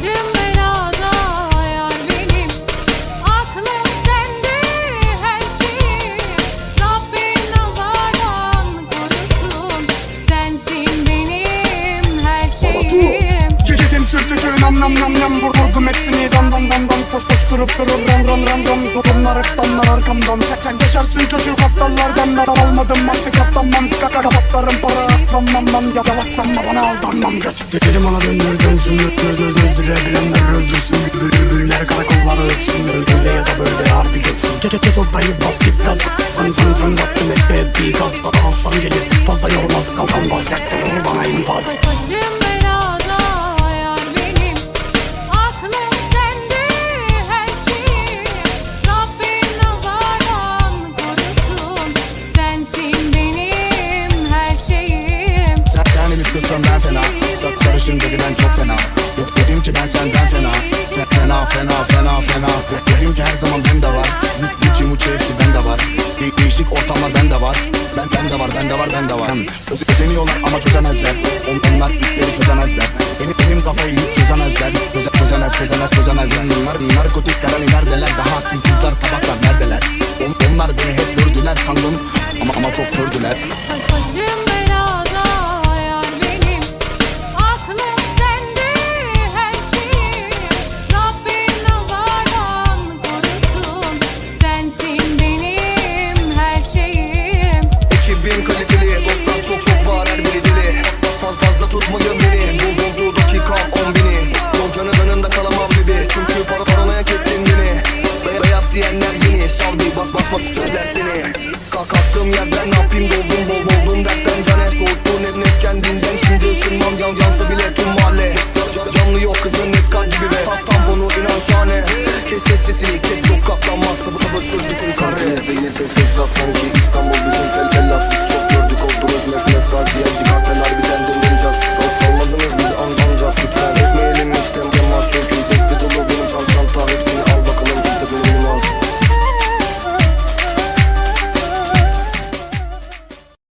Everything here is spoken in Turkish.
Şimdi nam nam nam Vurdum hepsini. Dam dam dam dam Koş koşturup durur ram ram ram ram. Bunlar hep damlar arkamdan. Sen, sen geçersin çocuk aptallardan Ben almadım artık atlanmam Kaka kapatlarım para. Atlanmam lan Ya yalaklanma bana aldanmam. Geç Dedim ona döndür dönsün döndür Öldürebilenler öldürsün. Bülbüller karakolları ötsün Öyle ya da böyle harbi geçsin. Kes kes o dayı bas git gaz. Fın fın fın yaptım hep hep bir gaz. Bana alsam gelir. Fazla yormaz Kalkan bas. Yaktırır bana infaz. Başım Fena fena fena. De- Dedim ki her zaman bende var. Gucci Mucci hepsi bende var. De- Değişik ortamlar bende var. Ben, bende var bende var bende var. Hem öz- Özeniyorlar ama çözemezler. On- Onlar ipleri çözemezler. Benim, benim kafayı hiç çözemezler. Çöze, Çözemez çözemez çözemezler. Bunlar narkotikler hani neredeler? Daha kız kızlar tabaklar neredeler? On- Onlar beni hep gördüler sandım Şavdi bas basma sıçırlar seni Kalk kalktığım yerden ne yapayım? Doldum bol boldum dertten cane Soğuttun hep net kendinden Şimdi ısınmam. Yan yansa bile tüm mahalle. Ca- Canlı yok kızın eskal gibi ve Tat tamponu inan şahane. Kes ses sesini kes çok katlanmaz. Sabır sabırsız bizim karre Karadeniz'de yine tek seks sanki